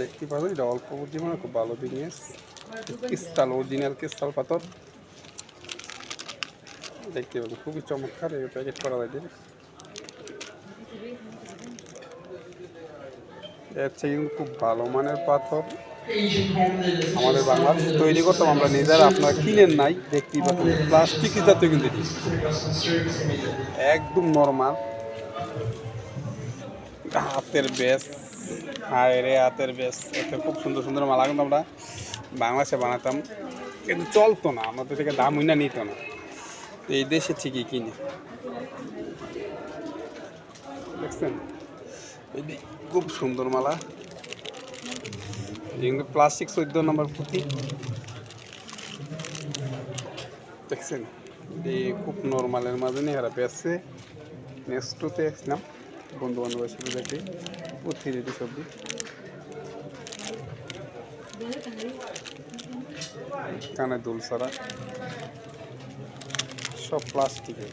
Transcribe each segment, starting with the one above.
দেখতে পাবেন এটা অল্প মানে খুব ভালো বিজনেস ক্রিস্টাল অরিজিনাল ক্রিস্টাল পাথর। দেখতে পাবেন খুবই চমৎকার এই প্যাকেট করা লাগে এর চেয়ে কিন্তু খুব ভালো মানের পাথর আমাদের বাংলাদেশে তৈরি করতাম আমরা নিজেরা, আপনারা কিনেন নাই দেখতেই পাচ্ছেন। প্লাস্টিক জাতীয় কিন্তু একদম নর্মাল হাতের বেস হায় রে হাতের বেশ এতে খুব সুন্দর সুন্দর মালা কিন্তু আমরা বাংলাদেশে বানাতাম। কিন্তু চলতো না, আমাদের থেকে দাম না নিত না। এই দেশে ঠিকই কিনে। দেখছেন? খুব সুন্দর মালা। কিন্তু প্লাস্টিক চোদ্দ নম্বর পুঁথি দেখছেন? এই খুব নর্মালের মাঝে নিয়ে এরা বেসছে নেক্সট টুতে আসলাম। বন্ধু বান্ধবের সাথে দেখি পুঁথি রেডি সবজি কানে দুল ছাড়া সব প্লাস্টিকের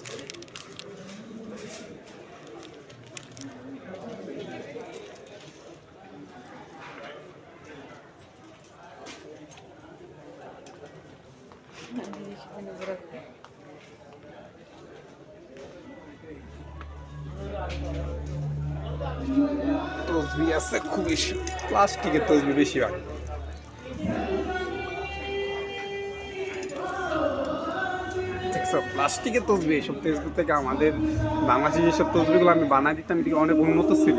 তসবি আছে খুব বেশি প্লাস্টিকের তসবি বেশিরভাগ। প্লাস্টিকের তসবি এইসব তসবি থেকে আমাদের বাংলাদেশে যেসব তসবিগুলো আমি বানাই দিতাম, এদিকে অনেক উন্নত ছিল।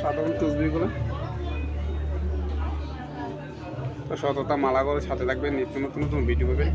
সাধারণ তসবিগুলো। তো সততা মালা করে সাথে থাকবেন, নিত্য নতুন নতুন ভিডিও পাবেন।